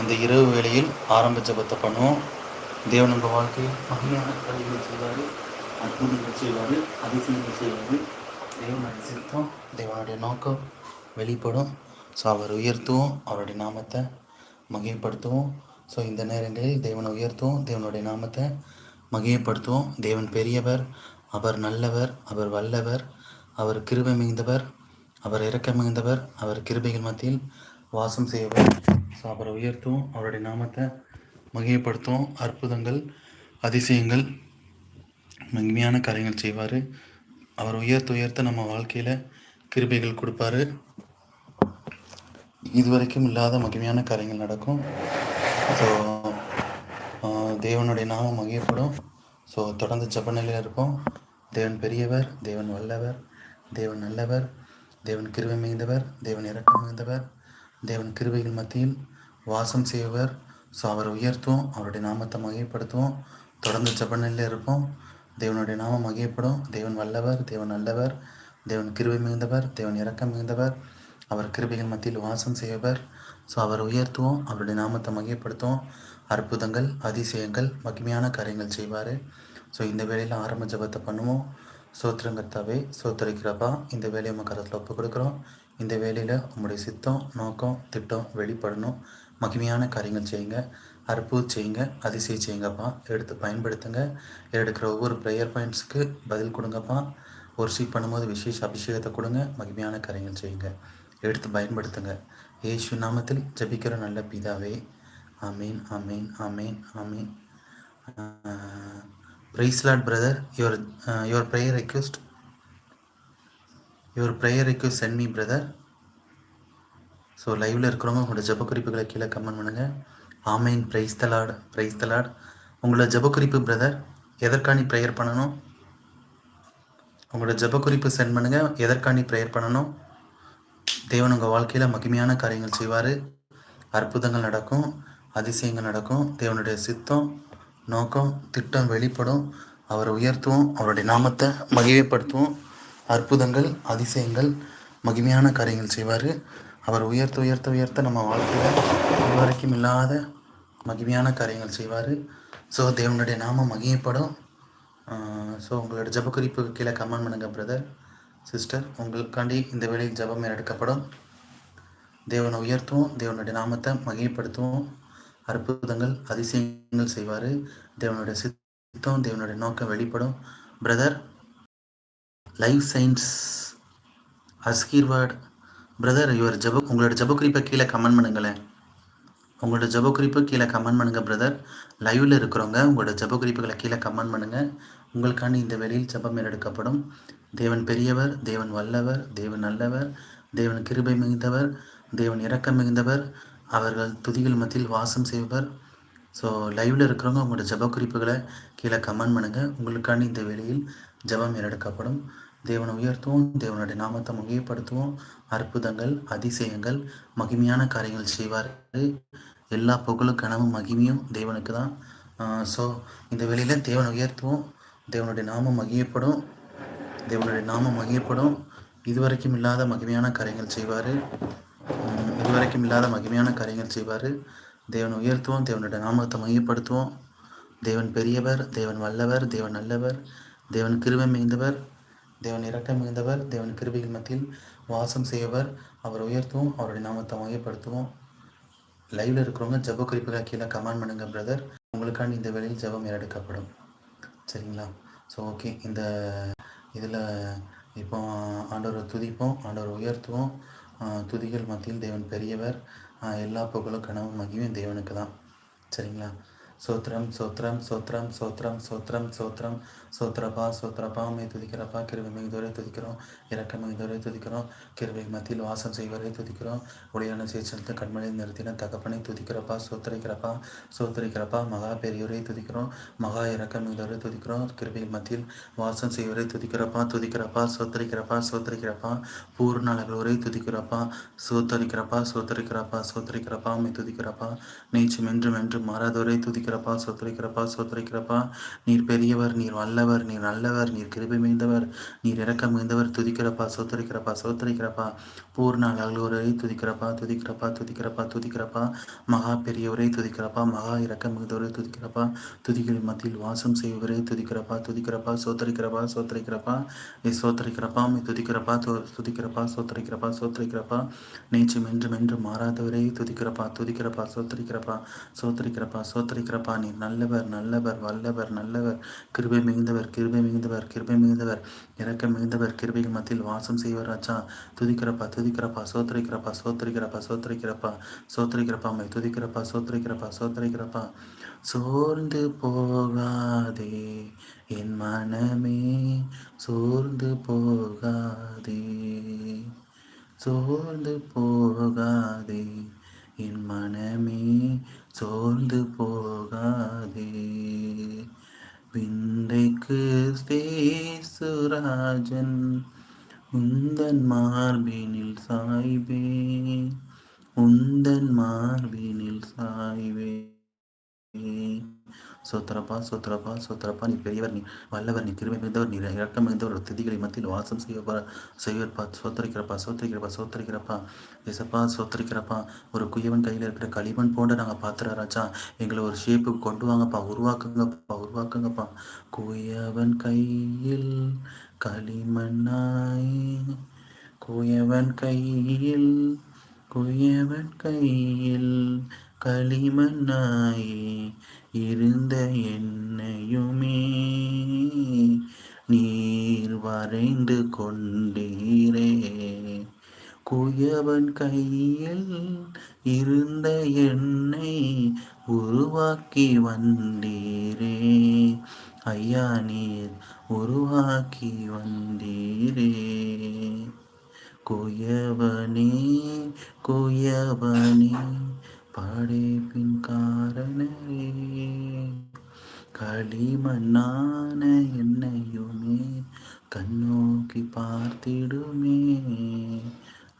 இந்த இரவு வேளையில் ஆரம்ப ஜபத்தை பண்ணுவோம். தேவன் உங்கள் வாழ்க்கையில் மகிமையான கல்விகள் செய்வார் அற்புதங்கள் செய்வார் அதிசயங்கள் செய்வார். தேவனுடைய சித்தம் தேவனுடைய நோக்கம் வெளிப்படும். ஸோ அவர் உயர்த்துவோம். அவருடைய நாமத்தை மகிமைப்படுத்துவோம். ஸோ இந்த நேரங்களில் தேவனை உயர்த்துவோம். தேவனுடைய நாமத்தை மகிமைப்படுத்துவோம். தேவன் பெரியவர் அவர் நல்லவர் அவர் வல்லவர் அவர் கிருபை மிகுந்தவர் அவர் இறக்க மிகுந்தவர் அவர் கிருபைகள் மத்தியில் வாசம் செய்யவர் ஸோ அவரை உயர்த்தும் அவருடைய நாமத்தை மகிமைப்படுத்தும் அற்புதங்கள் அதிசயங்கள் மகிமையான காரியங்கள் செய்வார். அவர் உயர்த்த உயர்த்த நம்ம வாழ்க்கையில் கிருபைகள் கொடுப்பாரு. இதுவரைக்கும் இல்லாத மகிமையான காரியங்கள் நடக்கும். ஸோ தேவனுடைய நாமம் மகிழப்படும் ஸோ தொடர்ந்து ஜபநிலையில் இருப்போம். தேவன் பெரியவர் தேவன் வல்லவர் தேவன் நல்லவர் தேவன் கிருவை மிகுந்தவர் தேவன் இறக்கம் மிகுந்தவர். தேவன் கிருவைகள் மத்தியில் வாசம் செய்வர் ஸோ அவரை உயர்த்துவோம். அவருடைய நாமத்தை மகிழ்ப்படுத்துவோம் தொடர்ந்து ஜபநிலையில் இருப்போம். தேவனுடைய நாமம் மகிழப்படும் தேவன் வல்லவர் தேவன் நல்லவர் தேவன் கிருவை மிகுந்தவர் தேவன் இறக்கம் மிகுந்தவர். அவர் கிருபைகள் மத்தியில் வாசம் செய்வர் ஸோ அவரை உயர்த்துவோம். அவருடைய நாமத்தை மகிழ்ப்படுத்துவோம் அற்புதங்கள் அதிசயங்கள் மகிமையான காரியங்கள் செய்வார். ஸோ இந்த வேலையில் ஆரம்ப ஜபத்தை பண்ணுவோம். சோத்திரங்கர்த்தாவே சோத்திரிக்கிறப்பா இந்த வேலையை நம்ம கருத்தில் ஒப்பு கொடுக்குறோம். இந்த வேலையில் உங்களுடைய சித்தம் நோக்கம் திட்டம் வெளிப்படணும். மகிமையான காரியங்கள் செய்யுங்க. அற்புதம் செய்யுங்க. அதிசயம் செய்யுங்கப்பா. எடுத்து பயன்படுத்துங்க. எடுக்கிற ஒவ்வொரு ப்ரேயர் பாயிண்ட்ஸுக்கு பதில் கொடுங்கப்பா. ஒரு சீட் பண்ணும்போது விசேஷ அபிஷேகத்தை கொடுங்க. மகிமையான காரியங்கள் செய்யுங்க. எடுத்து பயன்படுத்துங்க. ஏசு நாமத்தில் ஜபிக்கிற நல்ல பிதாவே. Ameen amen amen amen praise the Lord brother your your prayer request your prayer request send me brother so லைவில் இருக்கிறவங்க உங்களோட ஜப குறிப்புகளை கீழே கமெண்ட் பண்ணுங்கள் ஆமைன். ப்ரைஸ் தலாட் ப்ரைஸ் தலாட் உங்களோட ஜப குறிப்பு பிரதர் எதற்காணி ப்ரேயர் பண்ணணும்? உங்களோட ஜப குறிப்பு சென்ட் பண்ணுங்கள் எதற்காணி ப்ரேயர் பண்ணணும்? தேவன் உங்கள் வாழ்க்கையில் மகிமையான காரியங்கள் செய்வார். அற்புதங்கள் நடக்கும். அதிசயங்கள் நடக்கும். தேவனுடைய சித்தம் நோக்கம் திட்டம் வெளிப்படும். அவரை உயர்த்துவோம். அவருடைய நாமத்தை மகிமைப்படுத்துவோம். அற்புதங்கள் அதிசயங்கள் மகிமையான காரியங்கள் செய்வார். அவர் உயர்த்த உயர்த்த உயர்த்த நம்ம வாழ்க்கையில் இதுவரைக்கும் இல்லாத மகிமையான காரியங்கள் செய்வார். ஸோ தேவனுடைய நாமம் மகிமைப்படும். ஸோ உங்களோட ஜபக்குறிப்பு கீழே கமெண்ட் பண்ணுங்கள் பிரதர் சிஸ்டர் உங்களுக்காண்டி இந்த வேலையில் ஜபம் எடுக்கப்படும் தேவனை உயர்த்துவோம் தேவனுடைய நாமத்தை மகிமைப்படுத்துவோம். அற்புதங்கள் அதிசயங்கள் செய்வார். தேவனுடைய சித்தம் தேவனுடைய நோக்கம் வெளிப்படும். Brother life science அஸ்கீர்வாட் brother your ஜப உங்களோட ஜப குறிப்பை கீழே கமெண்ட் பண்ணுங்களேன். உங்களோட ஜப குறிப்பு கீழே கமெண்ட் பண்ணுங்கள் பிரதர் லைவில் இருக்கிறவங்க உங்களோட ஜப குறிப்புகளை கீழே கமெண்ட் பண்ணுங்கள் உங்களுக்காண்டி இந்த வேலையில் ஜபம் எடுக்கப்படும் தேவன் பெரியவர் தேவன் வல்லவர் தேவன் நல்லவர் தேவன் கிருபை மிகுந்தவர் தேவன் இரக்கம் மிகுந்தவர் அவர்கள் துதிகள் மத்தியில் வாசம் செய்வர் ஸோ லைவில் இருக்கிறவங்க உங்களோட ஜப குறிப்புகளை கீழே கமெண்ட் பண்ணுங்கள் உங்களுக்காண்டி இந்த வேலையில் ஜபம் ஏறெடுக்கப்படும் தேவனை உயர்த்துவோம் தேவனுடைய நாமத்தை மகிழப்படுத்துவோம் அற்புதங்கள் அதிசயங்கள் மகிமையான காரியங்கள் செய்வார். எல்லா புகழும் கனவும் மகிமையும் தேவனுக்கு தான். ஸோ இந்த வேலையில் தேவனை உயர்த்துவோம். தேவனுடைய நாமம் மகியப்படும் தேவனுடைய நாமம் மகியப்படும் இதுவரைக்கும் இல்லாத மகிமையான காரியங்கள் செய்வார். இதுவரைக்கும் இல்லாத மகிமையான காரியங்கள் செய்வார். தேவன் உயர்த்துவோம் தேவனுடைய நாமத்தை மையப்படுத்துவோம் தேவன் பெரியவர் தேவன் வல்லவர் தேவன் நல்லவர் தேவன் கிருபை மிகுந்தவர். தேவன் இரக்கம் மிகுந்தவர் தேவன் கிருபிகள் மத்தியில் வாசம் செய்யவர் அவர் உயர்த்துவோம் அவருடைய நாமத்தை மையப்படுத்துவோம் லைவில் இருக்கிறவங்க ஜப குறிப்புகளை கீழே கமெண்ட் பண்ணுங்க பிரதர் உங்களுக்காண்டி இந்த வேலையில் ஜபம் ஏறெடுக்கப்படும். சரிங்களா? ஸோ ஓகே இந்த இதில் இப்போ ஆண்டவரை துதிப்போம் ஆண்டவரை உயர்த்துவோம். துதிகள் மத்தியில் தேவன் பெரியவர். எல்லா புகழும் கனவும் மகிமையும் தேவனுக்கு தான். சரிங்களா? சோத்திரம் சோத்திரம் சோத்திரம் சோத்திரம் சோத்திரம் சோத்திரம். சோத்ரப்பா சோத்ரப்பா உண்மை துதிக்கிறப்பா கிருவை மிகுதோரை துதிக்கிறோம். இறக்க மிகுதோரை துதிக்கிறோம். கிருவை மத்தியில் வாசம் செய்வரை துதிக்கிறோம். ஒளியான சேச்சலத்தை கண்மலை நிறுத்தின தகப்பனை துதிக்கிறப்பா சோத்தரிக்கிறப்பா சோத்தரிக்கிறப்பா மகா பெரியோரை துதிக்கிறோம். மகா இறக்க மிகுதோரை துதிக்கிறோம். கிருவை மத்தியில் வாசம் செய்வரை துதிக்கிறப்பா துதிக்கிறப்பா சோத்தரிக்கிறப்பா சோத்தரிக்கிறப்பா. பூர்ண அளவுரை துதிக்கிறப்பா சோத்தரிக்கிறப்பா சோத்தரிக்கிறப்பா சோத்தரிக்கிறப்பா உண்மை துதிக்கிறப்பா. நீச்சும் என்றும் மென்று மாறாதோரை துதிக்கிறப்பா சோத்தரிக்கிறப்பா சோத்தரிக்கிறப்பா. நீர் பெரியவர் நீர் வல்லவர் நீர் நல்லவர் நீர் கிருபை மிகுந்தவர் நீர் இறக்கம் மிகுந்தவர். துதிக்கிறப்பா சோத்தரிக்கிறப்பா சோத்தரிக்கிறப்பா. பூர்ண அழகுவரை துதிக்கிறப்பா துதிக்கிறப்பா துதிக்கிறப்பா துதிக்கிறப்பா. மகா பெரியவரை துதிக்கிறப்பா மகா இறக்கம் மிகுந்தவரை துதிக்கிறப்பா. துதிக்கிற மத்தியில் வாசம் செய்வரை துதிக்கிறப்பா துதிக்கிறப்பா. சோத்தரிக்கிறப்பா சோத்தரிக்கிறப்பா. நீ சோத்தரிக்கிறப்பா மீ துதிக்கிறப்பா துதிக்கிறப்பா சோத்தரிக்கிறப்பா சோத்தரிக்கிறப்பா. நேற்றும் என்றும் என்றும் மாறாதவரை துதிக்கிறப்பா துதிக்கிறப்பா சோத்தரிக்கிறப்பா. சோத்தரிக்கிறப்பா சோத்தரிக்கிறப்பா. நீ நல்லவர் நல்லவர் வல்லவர் நல்லவர். கிருபை மிகுந்த மிகுந்தவர் கிருபை மிகுந்தவர் கிருபை மிகுந்தவர். இறக்க மிகுந்தவர் கிருபைகள் மத்தியில் வாசம் செய்வர் ராஜா. துதிக்கிறப்பா துதிக்கிறப்பா சோத்திரிக்கிறப்பா சோத்திரிக்கிறப்பா சோத்திரிக்கிறப்பா சோத்திரிக்கிறப்பா மை துதிக்கிறப்பா சோத்திரிக்கிறப்பா சோத்திரிக்கிறப்பா. சோர்ந்து போகாதே என் மனமே. சோர்ந்து போகாதே. சோர்ந்து போகாதே என் மனமே. சோர்ந்து போகாதே. விந்தைக்கு சேசுராஜன் உந்தன் மார்பினில் சாய்வே உந்தன் மார்பினில் சாய்வே. சோத்திரப்பா சோத்திரப்பா சோத்திரப்பா நீ பெரியவர் நீ வல்லவர் நீ கிருமை மிகுந்தவர் நீ இறக்கம் மிகுந்தவர் திதிகளை மத்தியில் வாசம் செய்வப்பா செய்வப்பா சோத்தரிக்கிறப்பா சோத்தரிக்கிறப்பா சோத்தரிக்கிறப்பா. எசப்பா சோத்தரிக்கிறப்பா. ஒரு குயவன் கையில் இருக்கிற களிமண் போன்ற நாங்கள் பார்த்துற ராஜா. எங்களை ஒரு ஷேப்பு கொண்டு வாங்கப்பா உருவாக்குங்கப்பா உருவாக்குங்கப்பா. குயவன் கையில் களிமண்ணாய் குயவன் கையில் குயவன் கையில் களிமண்ணாயே இருந்த என்னையுமே நீர் வரைந்து கொண்டீரே. குயவன் கையில் இருந்த என்னை உருவாக்கி வந்தீரே. ஐயா நீர் உருவாக்கி வந்தீரே. குயவனே குயவனே. படைப்பின் காரணரே. களிமண்ணான என்னையுமே கண்ணோக்கி பார்த்திடுமே.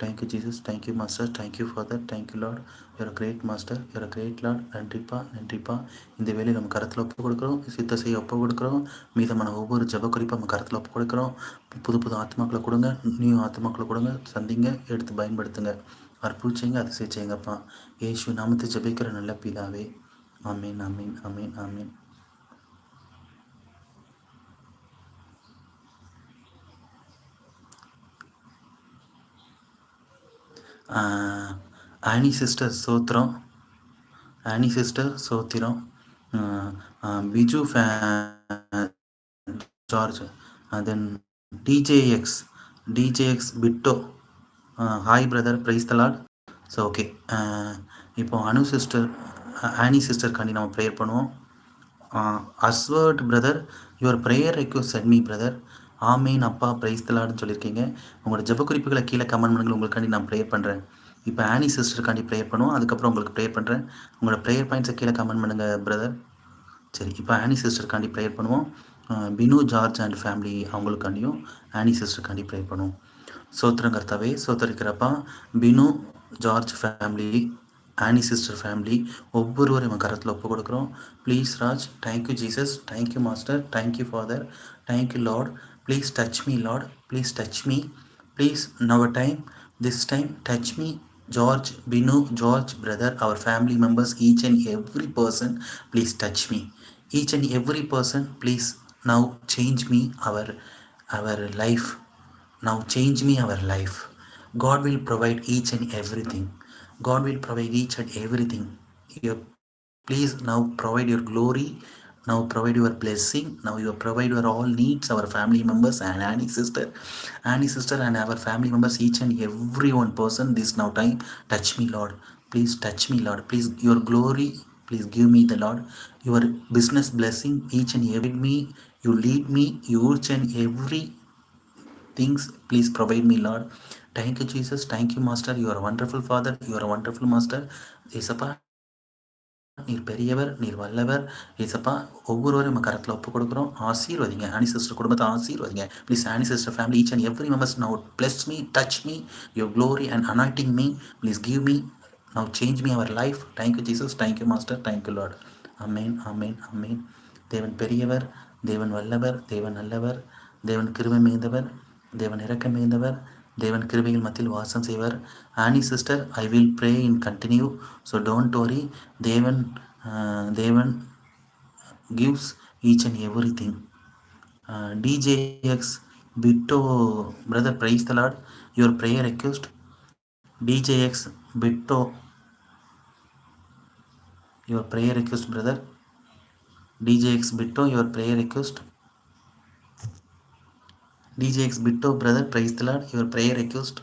Thank you Jesus thank you master thank you father thank you Lord your great master your great Lord நன்றிப்பா நன்றிப்பா. இந்த வேலையை நம்ம கருத்தில் ஒப்பு கொடுக்குறோம். சித்த செய்ய ஒப்பு கொடுக்குறோம். மீதமான ஒவ்வொரு ஜப குறிப்பாக நம்ம கருத்தில் ஒப்பு கொடுக்குறோம். புது புது ஆத்மாக்களை கொடுங்க. நியூ ஆத்மாக்களை கொடுங்க. சந்திங்க. எடுத்து பயன்படுத்துங்க. அற்புதம் அதிசய செய்யுங்கப்பா. ஏசு நாமத்தை ஜபிக்கிற நல்ல பிதாவே. அமீன் அமீன் அமீன் அமீன் ஆனி சிஸ்டர் சோத்திரம். ஆனி சிஸ்டர் சோத்திரம். பிஜு ஃபே George then டிஜேஎக்ஸ் டிஜேஎக்ஸ் பிட்டோ. Hi brother praise the Lord so okay இப்போ அனு சிஸ்டர் ஆனி சிஸ்டர்காண்டி நம்ம ப்ரேயர் பண்ணுவோம். அஸ்வர்ட் brother your prayer request send me brother amen அப்பா ப்ரைஸ் தலாட்னு சொல்லியிருக்கீங்க. உங்களோட ஜெப குறிப்புகளை கீழே கமெண்ட் பண்ணுங்கள். உங்களுக்காண்டி நான் ப்ரேயர் பண்ணுறேன் இப்போ ஆனி சிஸ்டருக்காண்டி ப்ரேயர் பண்ணுவோம். அதுக்கப்புறம் உங்களுக்கு ப்ரேயர் பண்ணுறேன் உங்களோட ப்ரேயர் பாயிண்ட்ஸை கீழே கமெண்ட் பண்ணுங்கள் பிரதர் சரி இப்போ ஆனி சிஸ்டருக்காண்டி ப்ரேயர் பண்ணுவோம். பினு ஜார்ஜ் அண்ட் ஃபேமிலி அவங்களுக்காண்டியும் ஆனி சிஸ்டருக்காண்டி ப்ரேயர் பண்ணுவோம். சோத்திரம் கர்த்தாவே சோத்தரிக்கிறப்பா Binu George family Annie sister family ஒவ்வொருவரும் நம்ம கரத்தில் ஒப்பு கொடுக்குறோம். Please Raj thank you Jesus thank you master thank you father thank you Lord please touch me Lord please touch me please now or time this time touch me George Binu George brother our family members each and every person please touch me each and every person please now change me our our life Now change me our life. God will provide each and everything. God will provide each and everything. You please now provide your glory. Now provide your blessing. Now you provide your all needs, our family members and Annie sister, Annie sister and our family members, each and every one person. This now time, touch me, Lord. Please touch me, Lord. Please your glory. Please give me the Lord. Your business blessing, each and every me. You lead me, each and every things please provide me Lord thank you Jesus thank you master you master. Father are a master ஏசப்பா நீர் பெரியவர் நீர் வல்லவர். ஏசப்பா ஒவ்வொருவரும் நம்ம கரத்தில் ஒப்பு கொடுக்குறோம். ஆசீர்வதிங்க. ஆனி சிஸ்டர் குடும்பத்தை ஆசீர்வதிங்க. Please Annie sister family each and every members now bless me touch me your glory and anointing me please give me now change me our life thank you Jesus thank you master thank you Lord amen amen amen தேவன் பெரியவர் தேவன் வல்லவர் தேவன் நல்லவர் தேவன் கிருபை மிகுந்தவர். தேவன் இரக்கம் மிகுந்தவர் தேவன் கிருபைகள் மத்தியில் வாசம் செய்வர் Annie sister I will pray in continue so don't worry தேவன் தேவன் gives each and every thing DJX பிட்டோ brother praise the lord your prayer request DJX பிட்டோ your prayer request brother DJX பிட்டோ your prayer request DJX பிட்டோ brother praise the lord your prayer request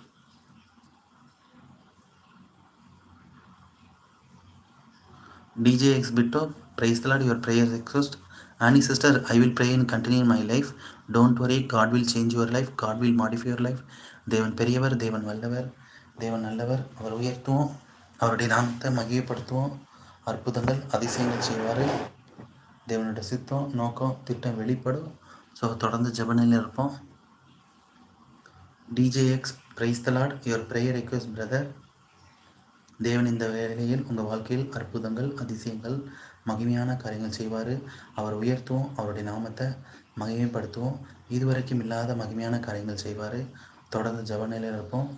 DJX பிட்டோ praise the lord your prayer request Annie sister I will pray in continue my life don't worry God will change your life God will modify your life தேவன் பெரியவர் தேவன் வல்லவர் தேவன் நல்லவர் அவர் உயர்த்துவோம் அவருடைய நாமத்தை மகிழ்ப்படுத்துவோம் அற்புதங்கள் அதிசயங்கள் செய்வார் தேவனுடைய சித்தம் நோக்கம் திட்டம் வெளிப்படும் ஸோ தொடர்ந்து ஜபநிலையில் இருப்போம் DJX praise the Lord your prayer request brother தேவன் இந்த வேலையில் உங்கள் வாழ்க்கையில் அற்புதங்கள் அதிசயங்கள் மகிமையான காரியங்கள் செய்வார். அவர் உயர்த்துவோம் அவருடைய நாமத்தை மகிமைப்படுத்துவோம். இதுவரைக்கும் இல்லாத மகிமையான காரியங்கள் செய்வார். தொடர்ந்து ஜப நிலையில் இருப்போம்.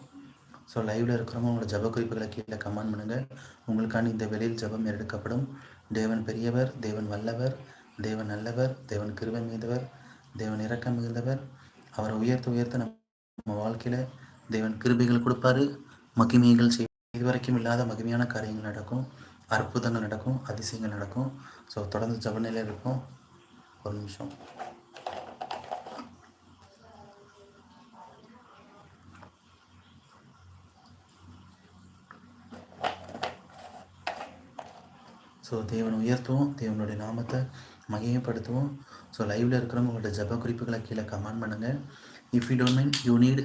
ஸோ லைவில் இருக்கிறவங்க உங்களோட ஜப குறிப்புகளை கீழே கமெண்ட் பண்ணுங்கள் உங்களுக்கான இந்த வெளியில் ஜபம் எடுக்கப்படும். தேவன் பெரியவர் தேவன் வல்லவர் தேவன் நல்லவர் தேவன் கிருபை மிகுந்தவர் தேவன் இரக்கம் மிகுந்தவர். அவரை உயர்த்த உயர்த்த நம்ம வாழ்க்கையில் தேவன் கிருபைகள் கொடுப்பாரு. மகிமைகள் செய் இதுவரைக்கும் இல்லாத மகிமையான காரியங்கள் நடக்கும். அற்புதங்கள் நடக்கும். அதிசயங்கள் நடக்கும். ஸோ தொடர்ந்து ஜபநிலையில் இருக்கும் ஒரு நிமிஷம். ஸோ தேவனை உயர்த்துவோம். தேவனுடைய நாமத்தை மகிமைப்படுத்துவோம். ஸோ லைவில் இருக்கிறவங்க உங்களோட ஜப குறிப்புகளை கீழே கமெண்ட் பண்ணுங்கள் if you don't mind you need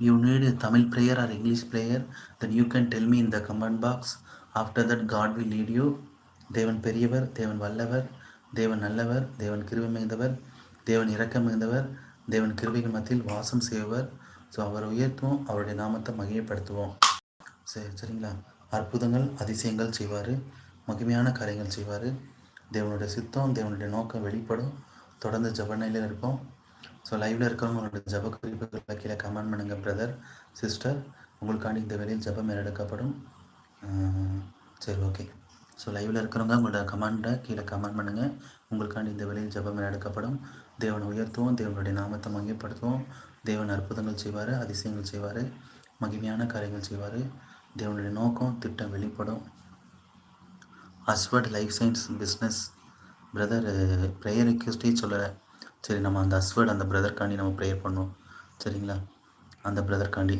you need Tamil prayer or English prayer then you can tell me in the comment box after that God will lead you தேவன் பெரியவர் தேவன் வல்லவர் தேவன் நல்லவர் தேவன் கிருவி மிகுந்தவர் தேவன் இரக்கம் மிகுந்தவர் தேவன் கிருபைகள் மத்தியில் வாசம் செய்வர் ஸோ அவரை உயர்த்துவோம் அவருடைய நாமத்தை மகிமைப்படுத்துவோம். சரி சரிங்களா? அற்புதங்கள் அதிசயங்கள் செய்வார். மகிமையான காரியங்கள் செய்வார். தேவனுடைய சித்தம் தேவனுடைய நோக்கம் வெளிப்படும். தொடர்ந்து ஜபநிலையில் இருப்போம். ஸோ லைவில் இருக்கிறவங்களோட ஜப குறிப்புகளை கீழே கமெண்ட் பண்ணுங்கள் பிரதர் சிஸ்டர் உங்களுக்காண்டி இந்த வேலையில் ஜபம் எடுக்கப்படும் சரி ஓகே ஸோ லைவில் இருக்கிறவங்க உங்களோட கமெண்ட்டை கீழே கமெண்ட் பண்ணுங்கள் உங்களுக்காண்டி இந்த வேலையில் ஜபம் எடுக்கப்படும் தேவனை உயர்த்துவோம் தேவனுடைய நாமத்தை மகிப்படுத்துவோம் தேவன் அற்புதங்கள் செய்வார் அதிசயங்கள் செய்வார் மகிமையான காரியங்கள் செய்வார். தேவனுடைய நோக்கம் திட்டம் வெளிப்படும். அஸ்வர்ட் life science business brother prayer ரிக்வெஸ்டே சொல்லலை. சரி நம்ம அந்த அஸ்வர்ட் அந்த பிரதர்காண்டி நம்ம ப்ரேயர் பண்ணுவோம் சரிங்களா? அந்த பிரதர்காண்டி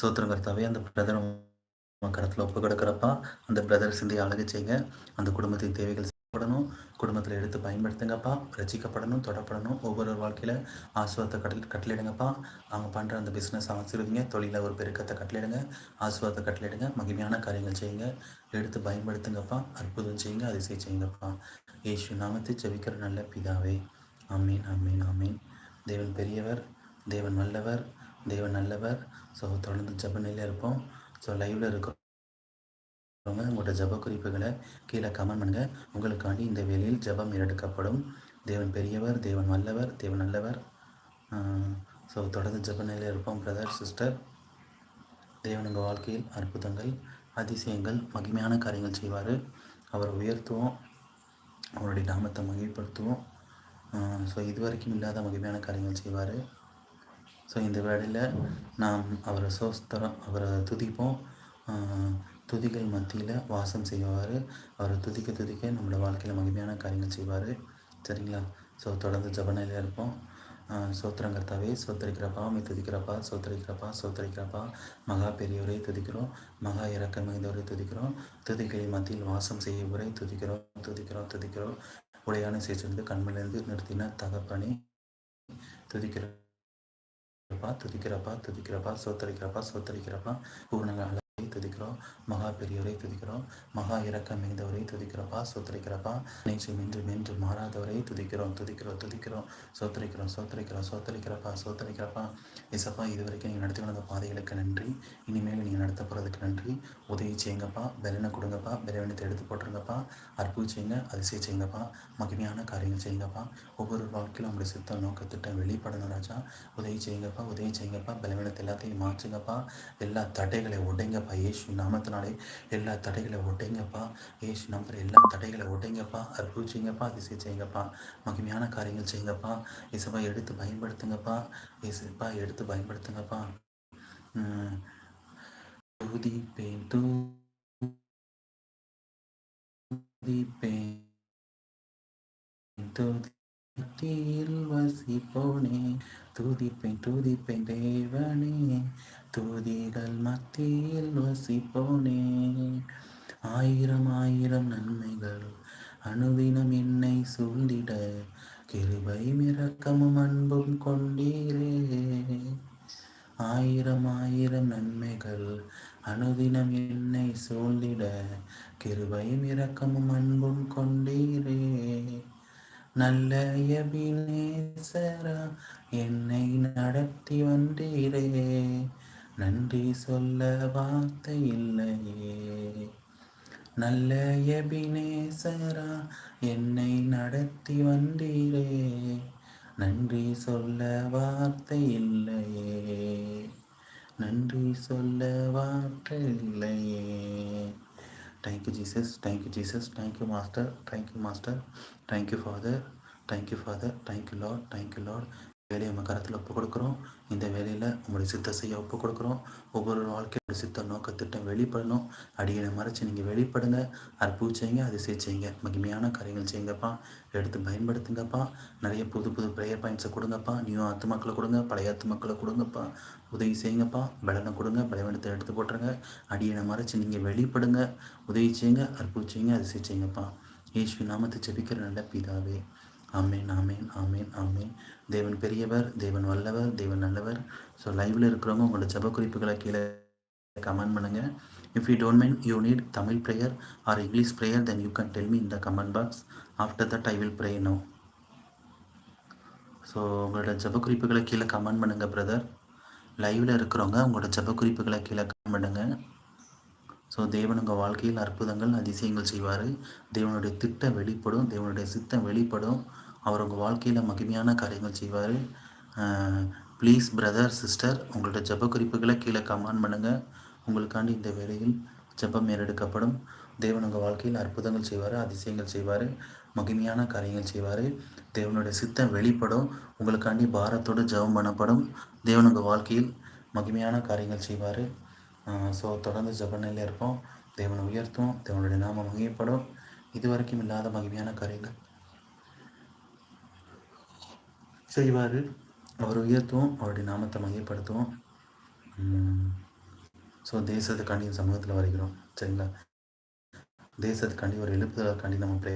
சோத்திரங்கிறதாவே அந்த பிரதர் கரத்தில் ஒப்பு கிடக்கிறப்பா அந்த பிரதர் சிந்தையை அழகு செய்யுங்க அந்த குடும்பத்தின் தேவைகள் படணும் குடும்பத்தில் எடுத்து பயன்படுத்துங்கப்பா. ரசிக்கப்படணும் தொடப்படணும். ஒவ்வொரு வாழ்க்கையில் ஆசுவாதத்தை கட்டல் கட்டளிடுங்கப்பா அவங்க பண்ணுற அந்த பிஸ்னஸ் ஆசிர்வதிங்க. தொழிலில் ஒரு பெருக்கத்தை கட்டளிடுங்க ஆசுவாதத்தை கட்டளிடுங்க மகிமையான காரியங்கள் செய்யுங்க. எடுத்து பயன்படுத்துங்கப்பா. அற்புதம் செய்யுங்க. அதிசயம் செய்யுங்கப்பா. ஏசு நாமத்தை செவிக்கிற நல்ல பிதாவே. அமீன் அமீன் அமீன் தேவன் பெரியவர் தேவன் நல்லவர் தேவன் நல்லவர். ஸோ தொடர்ந்து ஜபநிலையில் இருப்போம். ஸோ லைவில் இருக்கிறவங்க உங்களோட ஜப குறிப்புகளை கீழே கமெண்ட் பண்ணுங்கள் உங்களுக்காண்டி இந்த வேலையில் ஜபம் எடுக்கப்படும் தேவன் பெரியவர் தேவன் வல்லவர் தேவன் நல்லவர். ஸோ தொடர்ந்து ஜப நிலையில் இருப்போம் பிரதர் சிஸ்டர் தேவன் உங்கள் வாழ்க்கையில் அற்புதங்கள் அதிசயங்கள் மகிமையான காரியங்கள் செய்வார். அவரை உயர்த்துவோம். அவருடைய நாமத்தை மகிழ்படுத்துவோம் ஸோ இதுவரைக்கும் இல்லாத மகிமையான காரியங்கள் செய்வார். ஸோ இந்த வேலையில் நாம் அவரை சோஸ்தரம் அவரை துதிப்போம். துதிகள் மத்தியில் வாசம் செய்வார். அவரை துதிக்க துதிக்க நம்மளோட வாழ்க்கையில் மகிமையான காரியங்கள் செய்வார். சரிங்களா? ஸோ தொடர்ந்து ஜபனையில் இருப்போம். சோத்திரங்கர்த்தாவே சோத்தரிக்கிறப்பா மே துதிக்கிறப்பா சோத்தரிக்கிறப்பா சோத்தரிக்கிறப்பா. மகா பெரியவரை துதிக்கிறோம். மகா இறக்க மிகுந்தவரை துதிக்கிறோம். துதிகளின் மத்தியில் வாசம் செய்யவரை துதிக்கிறோம் துதிக்கிறோம் துதிக்கிறோம். உடையான சேர்ச்சிருந்து கண்மிலிருந்து நிறுத்தின தகப்பனே துதிக்கிறப்பா துதிக்கிறப்பா துதிக்கிறப்பா சோத்தரிக்கிறப்பா சோத்தரிக்கிறப்பா பூர்ணங்க துதிக்கிறோம். மகா பெரியவரை துதிக்கிறோம். மகா இறக்கம் மிகுந்தவரை துதிக்கிறப்பா சோத்தரிக்கிறப்பா நேற்று மின்று மின்று மாறாதவரை துதிக்கிறோம். துதிக்கிறோம் துதிக்கிறோம். சோத்தரிக்கிறோம் சோத்தரிக்கிறோம். சோத்தரிக்கிறப்பா சோத்தரிக்கிறப்பா இசப்பா இது வரைக்கும் நீங்கள் நடத்தி வந்த பாதைகளுக்கு நன்றி. இனிமேல் நீங்கள் நடத்த போகிறதுக்கு நன்றி. உதவி செய்யுங்கப்பா பலனை கொடுங்கப்பா பலவீனத்தை எடுத்து போட்டுருங்கப்பா அற்புதம் செய்யுங்க அதிசயம் செய்யுங்கப்பா மகிமையான காரியங்கள் செய்யுங்கப்பா ஒவ்வொரு வாழ்க்கையிலும் உங்களுடைய சித்த நோக்கத்திட்டம் வெளிப்படணும் ராஜா. உதவி செய்யுங்கப்பா உதவி செய்யுங்கப்பா பலவீனத்தை எல்லாத்தையும் மாற்றுங்கப்பா எல்லா தடைகளை உடைங்கப்பா இயேசு நாமத்தினாலே எல்லா தடைகளை ஒட்டைங்கப்பா இயேசு நாமத்தில் எல்லா தடைகளை ஒட்டைங்கப்பா அற்புதம் செய்யுங்கப்பா அதிசயம் செய்யுங்கப்பா. மகிமையான காரியங்கள் செய்யுங்கப்பா. இசப்பா எடுத்து பயன்படுத்துங்கப்பா. இசப்பா எடுத்து பயன்படுத்துங்கப்பா. துதிப்பேன் துதிப்பேன் துதியில் வசிப்போனே. துதிப்பேன் துதிப்பேன் தேவனே. துதிகள் மத்தியில் வசிப்போனே ஆயிரம் ஆயிரம் நன்மைகள் அனுதினம் என்னை சூழ்ந்திட. கிருபை மிரக்கமும் அன்பும் கொண்டீரே. ஆயிரம் ஆயிரம் நன்மைகள் அனுதினம் என்னை சூழ்ந்திட. கிருபை மிரக்கமும் அன்பும் கொண்டீரே. நல்ல எபினேசரா என்னை நடத்தி வந்தீரே. நன்றி சொல்ல வார்த்தை இல்லையே. நல்ல எபினேசரா என்னை நடத்தி வந்தீரே. நன்றி சொல்ல வார்த்தை இல்லையே. நன்றி சொல்ல வார்த்தை இல்லையே. Thank you Jesus thank you Jesus thank you master thank you master thank you father thank you father thank you Lord thank you Lord வேலையை நம்ம கரத்தில் ஒப்பு கொடுக்குறோம். இந்த வேலையில் உங்களுடைய சித்த செய்ய ஒப்பு கொடுக்குறோம். ஒவ்வொரு வாழ்க்கையோட சித்த நோக்கத்திட்டம் வெளிப்படணும். அடியனை மறைச்சி நீங்கள் வெளிப்படுங்க. அற்புதம் செய்யுங்க அது செய்யுங்க மகிமையான காரியங்கள் செய்யுங்கப்பா. எடுத்து பயன்படுத்துங்கப்பா. நிறைய புது புது ப்ரேயர் பாயிண்ட்ஸை கொடுங்கப்பா. நியூ ஆத்து மக்களை கொடுங்க. பழைய அத்து மக்களை கொடுங்கப்பா. உதவி செய்யுங்கப்பா. பலனை கொடுங்க. பலவீனத்தை எடுத்து போட்டுருங்க. அடியனை மறைச்சி நீங்கள் வெளிப்படுங்க. உதவி செய்யுங்க. அற்புதம் செய்யுங்க அது செய்யுங்கப்பா ஈஸ்வி நாமத்தை ஜெபிக்கிற நல்ல பிதாவே. ஆமேன் ஆமேன் ஆமேன் ஆமேன். தேவன் பெரியவர் தேவன் வல்லவர் தேவன் நல்லவர். ஸோ லைவில் இருக்கிறவங்க உங்களோட ஜப குறிப்புகளை கீழே கமெண்ட் பண்ணுங்கள் if you don't mind you need Tamil prayer or English prayer then you can tell me the comment box after that I will pray no so உங்களோட ஜப குறிப்புகளை கீழே கமெண்ட் பண்ணுங்கள் பிரதர் லைவில் இருக்கிறவங்க உங்களோட ஜப குறிப்புகளை கீழே கமெண்ட் பண்ணுங்கள் ஸோ தேவன் உங்கள் வாழ்க்கையில் அற்புதங்கள் அதிசயங்கள் செய்வார். தேவனுடைய திட்டம் வெளிப்படும் தேவனுடைய சித்தம் வெளிப்படும். அவர் உங்கள் வாழ்க்கையில் மகிமையான காரியங்கள் செய்வார். ப்ளீஸ் பிரதர் சிஸ்டர் உங்களோட ஜப குறிப்புகளை கீழே கமெண்ட் பண்ணுங்கள் உங்களுக்காண்டி இந்த வேலையில் ஜபம் ஏறெடுக்கப்படும். தேவன் உங்கள் வாழ்க்கையில் அற்புதங்கள் செய்வார் அதிசயங்கள் செய்வார் மகிமையான காரியங்கள் செய்வார். தேவனுடைய சித்தம் வெளிப்படும். உங்களுக்காண்டி பாரத்தோடு ஜபம் பண்ணப்படும். தேவன் உங்கள் வாழ்க்கையில் மகிமையான காரியங்கள் செய்வார். ஸோ தொடர்ந்து ஜபநிலையில் இருப்போம். தேவனை உயர்த்தும் தேவனுடைய நாம மகிமைப்படும். இதுவரைக்கும் இல்லாத மகிமையான காரியங்கள். செய்வார். அவர் உயர்த்துவோம். அவருடைய நாமத்தை மகிமைப்படுத்துவோம். ஸோ தேசத்துக்காண்டி சமூகத்தில் வரைக்கிறோம் சரிங்களா? தேசத்துக்காண்டி ஒரு எழுப்புதலுக்காண்டி நம்ம ப்ரே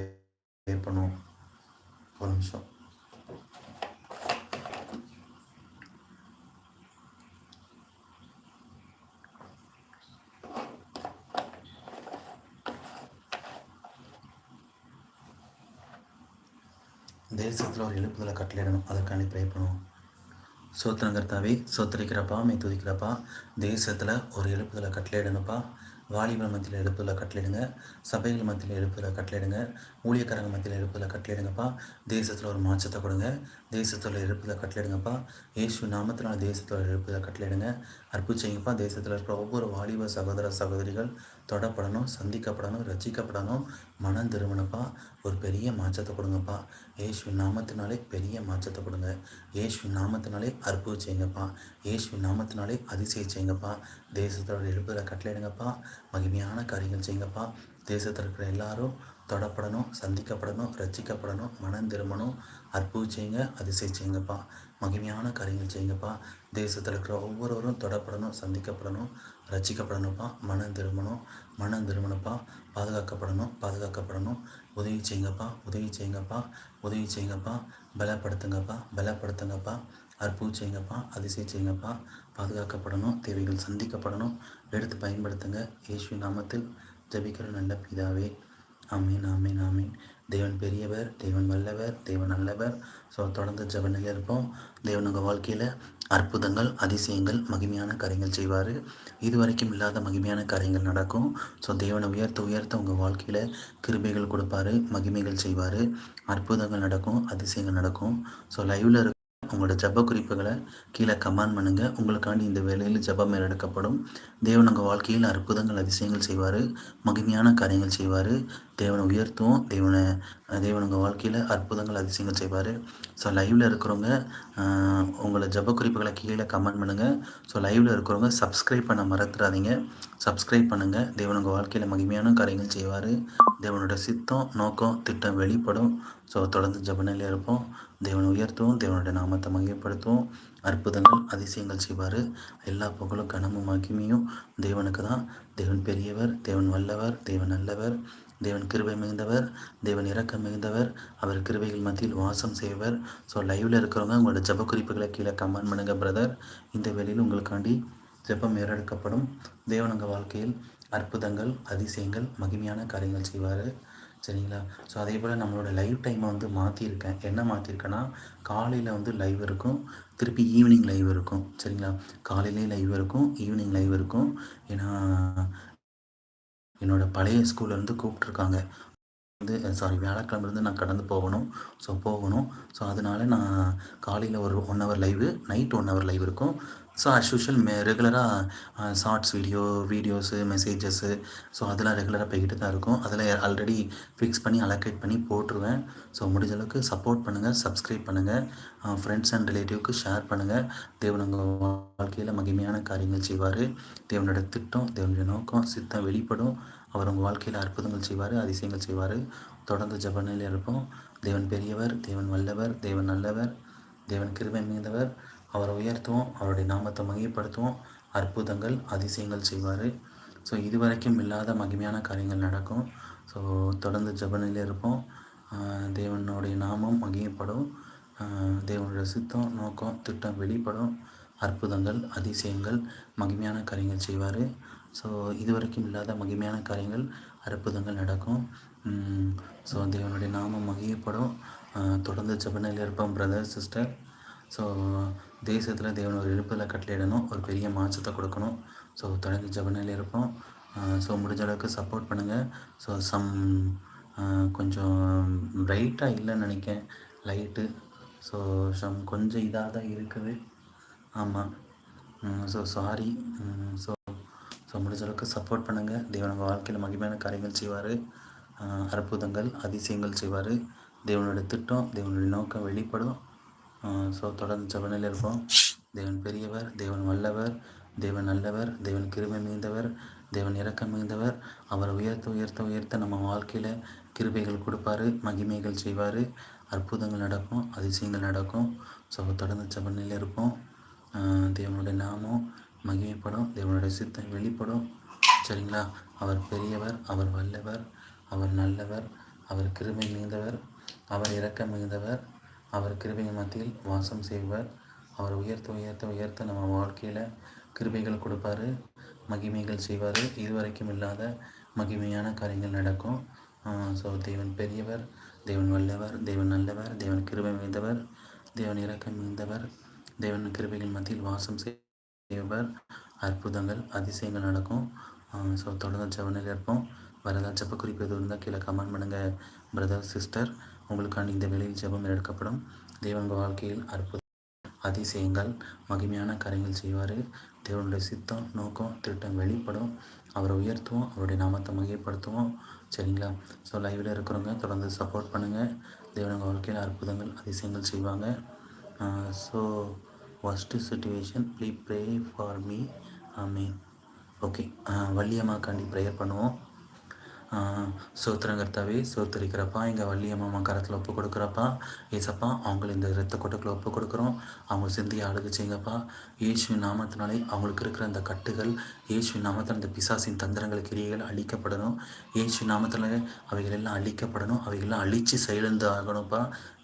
பண்ணுவோம் ஒரு நிமிஷம். தேசத்தில் ஒரு எழுப்புதலை கட்டளையிடணும். அதற்காண்டி ப்ரே பண்ணுவோம் சோத்திரங்கிறதாவே சோத்திரிக்கிறப்பா மே துதிக்கிறப்பா தேசத்தில் ஒரு எழுப்புதலை கட்டளையிடணுப்பா வாலிபர் மத்தியில் எழுப்புதலை கட்டளையிடுங்க. சபைகள் மத்தியில் எழுப்புதலை கட்டளையிடுங்க. ஊழியக்காரங்க மத்தியில் எழுப்புதலை கட்டளையிடுங்கப்பா. தேசத்தில் ஒரு மாற்றத்தை கொடுங்க. தேசத்தில் எழுப்புதலை கட்டளையிடுங்கப்பா. ஏசு நாமத்தினால் தேசத்தில் எழுப்புதலை கட்டளையிடுங்க. அற்புச்சிங்கப்பா தேசத்தில் இருக்கிற ஒவ்வொரு வாலிப சகோதர சகோதரிகள் தொடப்படணும் சந்திக்கப்படணும் ரசிக்கப்படணும். மனம் திருமணப்பா ஒரு பெரிய மாற்றத்தை கொடுங்கப்பா. ஏசு நாமத்தினாலே பெரிய மாற்றத்தை கொடுங்க. ஏசு நாமத்தினாலே அற்புதம் செய்யுங்கப்பா. ஏசு நாமத்தினாலே அதிசயம் செய்யுங்கப்பா. தேசத்தோட எழுப்புதல கட்டளையிடுங்கப்பா மகிமையான காரியங்கள் செய்யுங்கப்பா. தேசத்தில் இருக்கிற எல்லாரும் தொடப்படணும் சந்திக்கப்படணும் ரசிக்கப்படணும் மனம் திரும்பணும். அற்புதம் செய்யுங்க அதிசயம் செய்யுங்கப்பா. மகிமையான காரியங்கள் செய்யுங்கப்பா. தேசத்தில் இருக்கிற ஒவ்வொருவரும் தொடப்படணும் சந்திக்கப்படணும். ரசிக்கப்படணும்ப்பா மனம் திரும்பணும் மனம் திரும்பணும்ப்பா பாதுகாக்கப்படணும் பாதுகாக்கப்படணும். உதவி செய்யுங்கப்பா உதவி செய்யுங்கப்பா உதவி செய்யுங்கப்பா. பலப்படுத்துங்கப்பா பலப்படுத்துங்கப்பா. அற்புதம் செய்யுங்கப்பா அதிசயம் செய்யுங்கப்பா. பாதுகாக்கப்படணும் தேவைகள் சந்திக்கப்படணும். எடுத்து பயன்படுத்துங்க. இயேசு நாமத்தில் ஜபிக்கிற நல்ல பிதாவே. ஆமீன் ஆமீன் ஆமீன். தேவன் பெரியவர் தேவன் வல்லவர் தேவன் நல்லவர். ஸோ தொடர்ந்து ஜபனில் இருப்போம். தேவன் உங்கள் வாழ்க்கையில் அற்புதங்கள் அதிசயங்கள் மகிமையான காரியங்கள் செய்வார். இது வரைக்கும் இல்லாத மகிமையான காரியங்கள் நடக்கும். ஸோ தேவனை உயர்த்த உயர்த்த உங்கள் வாழ்க்கையில் கிருபைகள் கொடுப்பாரு மகிமைகள் செய்வார். அற்புதங்கள் நடக்கும் அதிசயங்கள் நடக்கும். ஸோ லைவில் இருக்க உங்களோட ஜப குறிப்புகளை கீழே கமெண்ட் பண்ணுங்கள் உங்களுக்காண்டி இந்த வேலையில் ஜபம் மேலெடுக்கப்படும் தேவன் உங்கள் வாழ்க்கையில் அற்புதங்கள் அதிசயங்கள் செய்வார். மகிமையான காரியங்கள் செய்வார். தேவனை உயர்த்துவோம். தேவனை தேவன் உங்கள் வாழ்க்கையில் அற்புதங்கள் அதிசயங்கள் செய்வார். ஸோ லைவில் இருக்கிறவங்க உங்களை ஜப குறிப்புகளை கீழே கமெண்ட் பண்ணுங்கள் ஸோ லைவில் இருக்கிறவங்க சப்ஸ்கிரைப் பண்ண மறந்துடாதீங்க சப்ஸ்கிரைப் பண்ணுங்கள் தேவன் உங்கள் வாழ்க்கையில் மகிமையான காரியங்கள் செய்வார். தேவனோட சித்தம் நோக்கம் திட்டம் வெளிப்படும். ஸோ தொடர்ந்து ஜபநிலையில் இருப்போம். தேவனை உயர்த்துவோம். தேவனுடைய நாமத்தை மகிமைப்படுத்துவோம். அற்புதங்கள் அதிசயங்கள் செய்வார். எல்லா புகழும் கனமும் மகிமையும் தேவனுக்கு தான் தேவன் பெரியவர் தேவன் வல்லவர் தேவன் நல்லவர். தேவன் கிருபை மிகுந்தவர் தேவன் இறக்கம் மிகுந்தவர் அவர் கிருபைகள் மத்தியில் வாசம் செய்வர் ஸோ லைவில் இருக்கிறவங்க உங்களோட ஜப குறிப்புகளை கீழே கமெண்ட் பண்ணுங்கள் பிரதர் இந்த வேலையில் உங்களுக்காண்டி ஜெபம் ஏறெடுக்கப்படும். தேவன் உங்கள் வாழ்க்கையில் அற்புதங்கள் அதிசயங்கள் மகிமையான காரியங்கள் செய்வார். சரிங்களா? ஸோ அதே போல் நம்மளோட லைவ் டைமை வந்து மாற்றிருக்கேன் என்ன மாற்றிருக்கேன்னா காலையில் வந்து லைவ் இருக்கும். திருப்பி ஈவினிங் லைவ் இருக்கும். சரிங்களா? காலையிலே லைவ் இருக்கும் ஈவினிங் லைவ் இருக்கும். ஏன்னா என்னோடய பழைய ஸ்கூல்லேருந்து கூப்பிட்ருக்காங்க வந்து சாரி வியாழக்கிழமைலேருந்து நான் கடந்து போகணும். ஸோ போகணும். ஸோ அதனால் நான் காலையில் ஒரு one hour live night one hour live இருக்கும். ஸோ அஸ் யூஷுவல் மே ரெகுலராக shorts video videos messages so அதெல்லாம் ரெகுலராக போய்கிட்டு தான் இருக்கும். அதில் ஆல்ரெடி ஃபிக்ஸ் பண்ணி அலோகேட் பண்ணி போட்டுருவேன். ஸோ முடிஞ்ச அளவுக்கு சப்போர்ட் பண்ணுங்கள் சப்ஸ்கிரைப் பண்ணுங்கள் ஃப்ரெண்ட்ஸ் அண்ட் ரிலேட்டிவ்க்கு ஷேர் பண்ணுங்கள் தேவன் உங்கள் வாழ்க்கையில் மகிமையான காரியங்கள் செய்வார். தேவனோட திட்டம் தேவனுடைய நோக்கம் சித்தம் வெளிப்படும். அவர் உங்கள் வாழ்க்கையில் அற்புதங்கள் செய்வார் அதிசயங்கள் செய்வார். தொடர்ந்து ஜபநிலையில் இருப்போம். தேவன் பெரியவர் தேவன் வல்லவர் தேவன் நல்லவர் தேவன் கிருமை மிகுந்தவர். அவரை உயர்த்துவோம் அவருடைய நாமத்தை மகிமைப்படுத்துவோம். அற்புதங்கள் அதிசயங்கள் செய்வார். ஸோ இதுவரைக்கும் இல்லாத மகிமையான காரியங்கள் நடக்கும். ஸோ தொடர்ந்து ஜபநிலையில் இருப்போம். தேவனுடைய நாமம் மகிமைப்படும். தேவனுடைய சித்தம் நோக்கம் திட்டம் வெளிப்படும். அற்புதங்கள் அதிசயங்கள் மகிமையான காரியங்கள் செய்வார். ஸோ இதுவரைக்கும் இல்லாத மகிமையான காரியங்கள் அற்புதங்கள் நடக்கும். ஸோ தேவனுடைய நாமம் மகிழப்படும் தொடர்ந்து ஜபனையில் இருப்போம் பிரதர் சிஸ்டர் ஸோ தேசத்தில் தேவன் ஒரு எழுப்பில் கட்டளையிடணும் ஒரு பெரிய மாற்றத்தை கொடுக்கணும். ஸோ தொடர்ந்து ஜபனையில் இருப்போம். ஸோ முடிஞ்ச அளவுக்கு சப்போர்ட் பண்ணுங்கள் ஸோ சம் கொஞ்சம் ப்ரைட்டாக இல்லைன்னு நினைக்கேன் லைட்டு ஸோ சம் கொஞ்சம் இதாக தான் இருக்குது ஆமாம் ஸோ சாரி ஸோ ஸோ முடிஞ்ச அளவுக்கு சப்போர்ட் பண்ணுங்கள் தேவன் வாழ்க்கையில் மகிமையான காரியங்கள் செய்வார். அற்புதங்கள் அதிசயங்கள் செய்வார். தேவனுடைய திட்டம் தேவனுடைய நோக்கம் வெளிப்படும். ஸோ தொடர்ந்து ஜபனில் இருப்போம். தேவன் பெரியவர் தேவன் வல்லவர் தேவன் நல்லவர் தேவன் கிருமை மிகுந்தவர் தேவன் இறக்கம் மிகுந்தவர். அவரை உயர்த்த உயர்த்த உயர்த்த நம்ம வாழ்க்கையில் கிருபைகள் கொடுப்பாரு மகிமைகள் செய்வார். அற்புதங்கள் நடக்கும் அதிசயங்கள் நடக்கும். ஸோ தொடர்ந்து ஜபனில் இருப்போம். தேவனுடைய நாமம் மகிமைப்படும் தேவனுடைய சித்தம் வெளிப்படும். சரிங்களா? அவர் பெரியவர் அவர் வல்லவர் அவர் நல்லவர் அவர் கிருமை மிகுந்தவர் அவர் இரக்கம் மிகுந்தவர் அவர் கிருபையின் மத்தியில் வாசம் செய்வார் அவர் உயர்த்த உயர்த்த உயர்த்த நம்ம வாழ்க்கையில் கிருபைகள் கொடுப்பாரு மகிமைகள் செய்வார். இதுவரைக்கும் இல்லாத மகிமையான காரியங்கள் நடக்கும். ஸோ தேவன் பெரியவர் தேவன் வல்லவர் தேவன் நல்லவர் தேவன் கிருபை மிகுந்தவர் தேவன் இறக்கம் மிகுந்தவர் தேவன் கிருபைகள் மத்தியில் வாசம் செய் செய்வர் அற்புதங்கள் அதிசயங்கள் நடக்கும். ஸோ தொடர்ந்து ஜவனில் இருப்போம். வரதா ஜப்ப குறிப்பு எதுவும் இருந்தால் கீழே கமெண்ட் பண்ணுங்கள் பிரதர் சிஸ்டர் உங்களுக்கான இந்த வேலையில் ஜெபம் எடுக்கப்படும். தேவங்க வாழ்க்கையில் அற்புத அதிசயங்கள் மகிமையான காரியங்கள் செய்வார். தேவனுடைய சித்தம் நோக்கம் திட்டம் வெளிப்படும். அவரை உயர்த்துவோம் அவருடைய நாமத்தை மகிழ்ப்படுத்துவோம் சரிங்களா? ஸோ லைவில் இருக்கிறவங்க தொடர்ந்து சப்போர்ட் பண்ணுங்கள் தேவனங்க வாழ்க்கையில் அற்புதங்கள் அதிசயங்கள் செய்வாங்க. So first situation plea pray for me mean okay வள்ளியம்மாக்காண்டி prayer பண்ணுவோம். சோத்திரங்கர்த்தாவே சோத்தரிக்கிறப்பா எங்கள் வள்ளியம்மா கரத்தில் ஒப்பு கொடுக்குறப்பா ஏசப்பா அவங்களை இந்த ரத்த கொட்டுக்களை ஒப்பு கொடுக்குறோம். அவங்க சிந்தியை அழுகுச்சிங்கப்பா செய்யுங்கப்பா. இயேசு நாமத்தினாலே அவங்களுக்கு இருக்கிற அந்த கட்டுகள் இயேசு நாமத்தில் அந்த பிசாசின் தந்திரங்கள் கிரியைகள் அழிக்கப்படணும். இயேசு நாமத்தில் அவைகள் எல்லாம் அழிக்கப்படணும். அவைகள்லாம் அழித்து செயலிழந்து ஆகணும்ப்பா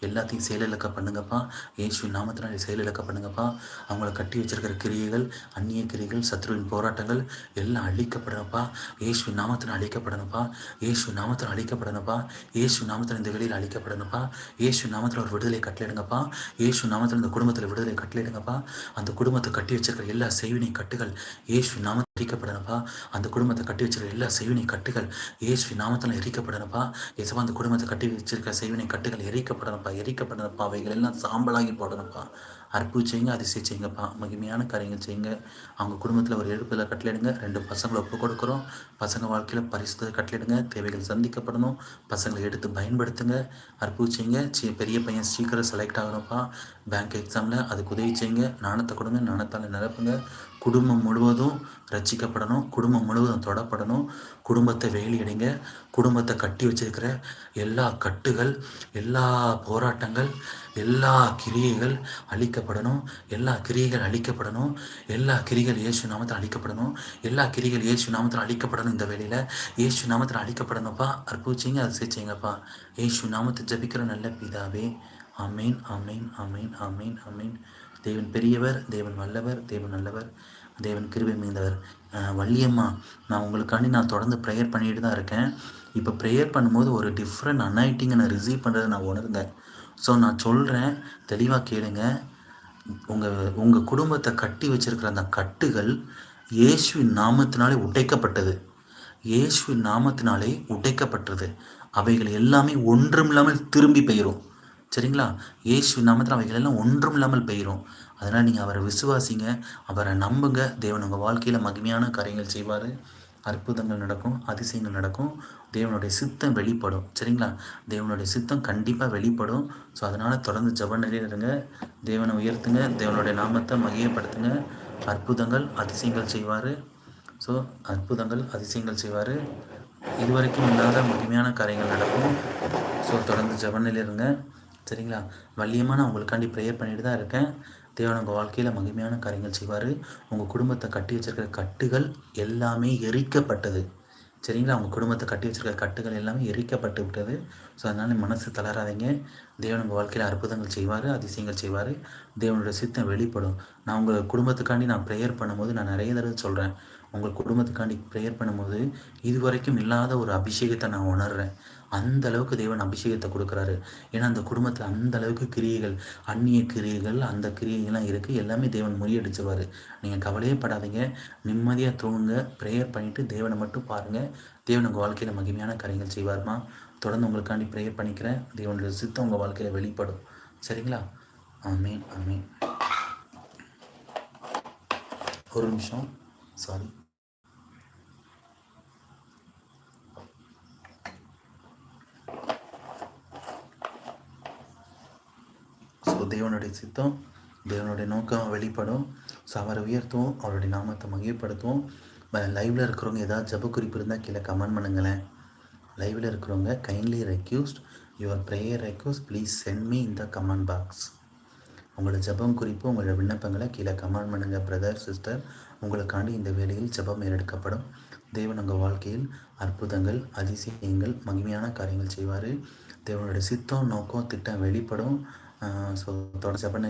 எல்லாத்தையும் செயலிழக்க பண்ணுங்கப்பா. இயேசு நாமத்தினால் செயலிழக்க பண்ணுங்கப்பா. அவங்கள கட்டி வச்சிருக்கிற கிரியைகள் அந்நிய கிரியைகள் சத்ருவின் போராட்டங்கள் எல்லாம் அழிக்கப்படணும்ப்பா இயேசு நாமத்தில் அழிக்கப்படணும்ப்பா இயேசு நாமத்தில் அழிக்கப்படணும்ப்பா இயேசு நாமத்தில் இந்த வெளியில் அழிக்கப்படணும்ப்பா இயேசு நாமத்தில் ஒரு விடுதலை கட்டளிடுங்கப்பா இயேசு நாமத்தில் இந்த குடும்பத்தில் விடுதலை கட்டளிடுங்கப்பா அந்த குடும்பத்தை கட்டி வச்சிருக்கிற எல்லா செய்வினை கட்டுகள் இயேசு நாமத்தில் எரிக்கப்படணும்ப்பா அந்த குடும்பத்தை கட்டி வச்சிருக்க எல்லா செய்வினை கட்டுகள் ஏசுவி நாமத்தில் எரிக்கப்படணும்ப்பா ஏசப்பா அந்த குடும்பத்தை கட்டி வச்சிருக்க செய்வினை கட்டுகள் எரிக்கப்படணும்ப்பா எரிக்கப்படணும்ப்பா அவைகள் எல்லாம் சாம்பலாகி போடணும்ப்பா அற்புதம் செய்யுங்க அதிசயம் செய்யுங்கப்பா. மகிமையான காரியங்கள் செய்யுங்க. அவங்க குடும்பத்தில் ஒரு எழுப்பில் கட்டளையிடுங்க. ரெண்டு பசங்களை ஒப்பு கொடுக்குறோம். பசங்க வாழ்க்கையில் பரிசு கட்டளையிடுங்க. தேவைகள் சந்திக்கப்படணும். பசங்களை எடுத்து பயன்படுத்துங்க. அற்புதம் செய்யுங்க. பெரிய பையன் சீக்கிரம் செலக்ட் ஆகணும்ப்பா பேங்க் எக்ஸாமில் அதுக்கு உதவி செய்யுங்க. நாணத்தை கொடுங்க. நாணத்தால் நிரப்புங்க. குடும்பம் முழுவதும் ரச்சிக்கப்படணும் குடும்பம் முழுவதும் தொடப்படணும். குடும்பத்தை வேலியடைங்க. குடும்பத்தை கட்டி வச்சிருக்கிற எல்லா கட்டுகள் எல்லா போராட்டங்கள் எல்லா கிரியைகள் அழிக்கப்படணும். எல்லா கிரியைகள் அழிக்கப்படணும். எல்லா கிரிகள் இயேசு நாமத்தில் அழிக்கப்படணும். எல்லா கிரிகள் இயேசு நாமத்தில் அழிக்கப்படணும் இந்த வேலையில். இயேசு நாமத்தில் அழிக்கப்படணும்ப்பா. அற்புதச்சிங்க அது செய்யுங்கப்பா இயேசு நாமத்தை ஜபிக்கிற நல்ல பிதாவே. அமீன் அமீன் அமீன் அமீன் அமீன் தேவன் பெரியவர் தேவன் வல்லவர் தேவன் நல்லவர் தேவன் கிருபை மீந்தவர் வள்ளியம்மா நான் உங்களுக்காண்டி நான் தொடர்ந்து ப்ரேயர் பண்ணிட்டு தான் இருக்கேன். இப்போ ப்ரேயர் பண்ணும்போது ஒரு டிஃப்ரெண்ட் அனாயிட்டிங்கை நான் ரிசீவ் பண்ணுறதை நான் உணர்ந்தேன். ஸோ நான் சொல்கிறேன் தெளிவாக கேளுங்க. உங்கள் உங்கள் குடும்பத்தை கட்டி வச்சிருக்கிற அந்த கட்டுகள் இயேசுவின் நாமத்தினாலே உடைக்கப்பட்டது. இயேசுவின் நாமத்தினாலே உடைக்கப்பட்டது. அவைகள் எல்லாமே ஒன்றும் இல்லாமல் திரும்பி பெயரும். சரிங்களா? இயேசு நாமத்தில் அவைகள் எல்லாம் ஒன்றும் இல்லாமல் பெயரும். அதனால் நீங்கள் அவரை விசுவாசிங்க அவரை நம்புங்க. தேவன் உங்கள் வாழ்க்கையில் மகிமையான காரியங்கள் செய்வார். அற்புதங்கள் நடக்கும் அதிசயங்கள் நடக்கும். தேவனுடைய சித்தம் வெளிப்படும். சரிங்களா? தேவனுடைய சித்தம் கண்டிப்பாக வெளிப்படும். ஸோ அதனால் தொடர்ந்து ஜப நிலையில் இருங்க. தேவனை உயர்த்துங்க. தேவனுடைய நாமத்தை மகியப்படுத்துங்க அற்புதங்கள் அதிசயங்கள் செய்வார். ஸோ அற்புதங்கள் அதிசயங்கள் செய்வார். இதுவரைக்கும் இல்லாத மகிமையான காரியங்கள் நடக்கும். ஸோ தொடர்ந்து ஜபநிலையில் இருங்க. சரிங்களா? வள்ளியமாக நான் உங்களுக்காண்டி ப்ரேயர் பண்ணிட்டு தான் இருக்கேன். தேவன் உங்கள் வாழ்க்கையில் மகிமையான காரியங்கள் செய்வார். உங்கள் குடும்பத்தை கட்டி வச்சிருக்கிற கட்டுகள் எல்லாமே எரிக்கப்பட்டது. சரிங்களா? உங்கள் குடும்பத்தை கட்டி வச்சிருக்கிற கட்டுகள் எல்லாமே எரிக்கப்பட்டு விட்டது. ஸோ அதனால் மனசு தளராதீங்க. தேவன் உங்கள் வாழ்க்கையில் அற்புதங்கள் செய்வார் அதிசயங்கள் செய்வார். தேவனுடைய சித்தம் வெளிப்படும். நான் உங்கள் குடும்பத்துக்காண்டி நான் ப்ரேயர் பண்ணும்போது நான் நிறைய தடவை சொல்கிறேன் உங்கள் குடும்பத்துக்காண்டி ப்ரேயர் பண்ணும்போது இது வரைக்கும் இல்லாத ஒரு அபிஷேகத்தை நான் உணர்கிறேன் அந்த அளவுக்கு தேவன் அபிஷேகத்தை கொடுக்குறாரு. ஏன்னா அந்த குடும்பத்தில் அந்த அளவுக்கு கிரியைகள் அந்நிய கிரியைகள் அந்த கிரியைகள்லாம் இருக்குது எல்லாமே தேவன் முறியடிச்சிருவார். நீங்கள் கவலையே படாதீங்க நிம்மதியாக தூங்குங்க. ப்ரேயர் பண்ணிவிட்டு தேவனை மட்டும் பாருங்கள் தேவன் உங்கள் வாழ்க்கையில் மகிமையான காரியங்கள் செய்வார்மா? தொடர்ந்து உங்களுக்காண்டி ப்ரேயர் பண்ணிக்கிறேன். தேவனுடைய சித்தம் உங்கள் வாழ்க்கையில் வெளிப்படும். சரிங்களா? ஆமீன் ஆமீன். ஒரு நிமிஷம். சாரி ஸோ தேவனுடைய சித்தம் தேவனுடைய நோக்கம் வெளிப்படும். ஸோ அவரை உயர்த்துவோம் அவருடைய நாமத்தை மகிழ்ப்படுத்துவோம் லைவில் இருக்கிறவங்க ஏதாவது ஜப குறிப்பு இருந்தால் கீழே கமெண்ட் பண்ணுங்களேன். லைவில் இருக்கிறவங்க kindly request your prayer request please send me இந்த கமெண்ட் பாக்ஸ் உங்களோட ஜபம் குறிப்பு உங்களோட விண்ணப்பங்களை கீழே கமெண்ட் பண்ணுங்கள் பிரதர் சிஸ்டர் உங்களுக்காண்டி இந்த வேலையில் ஜபம் ஏறெடுக்கப்படும். தேவன் உங்கள் வாழ்க்கையில் அற்புதங்கள் அதிசயங்கள் மகிமையான காரியங்கள் செய்வார். தேவனுடைய சித்தம் நோக்கம் திட்டம் வெளிப்படும். ஸோ தொடர்ச்சி பண்ண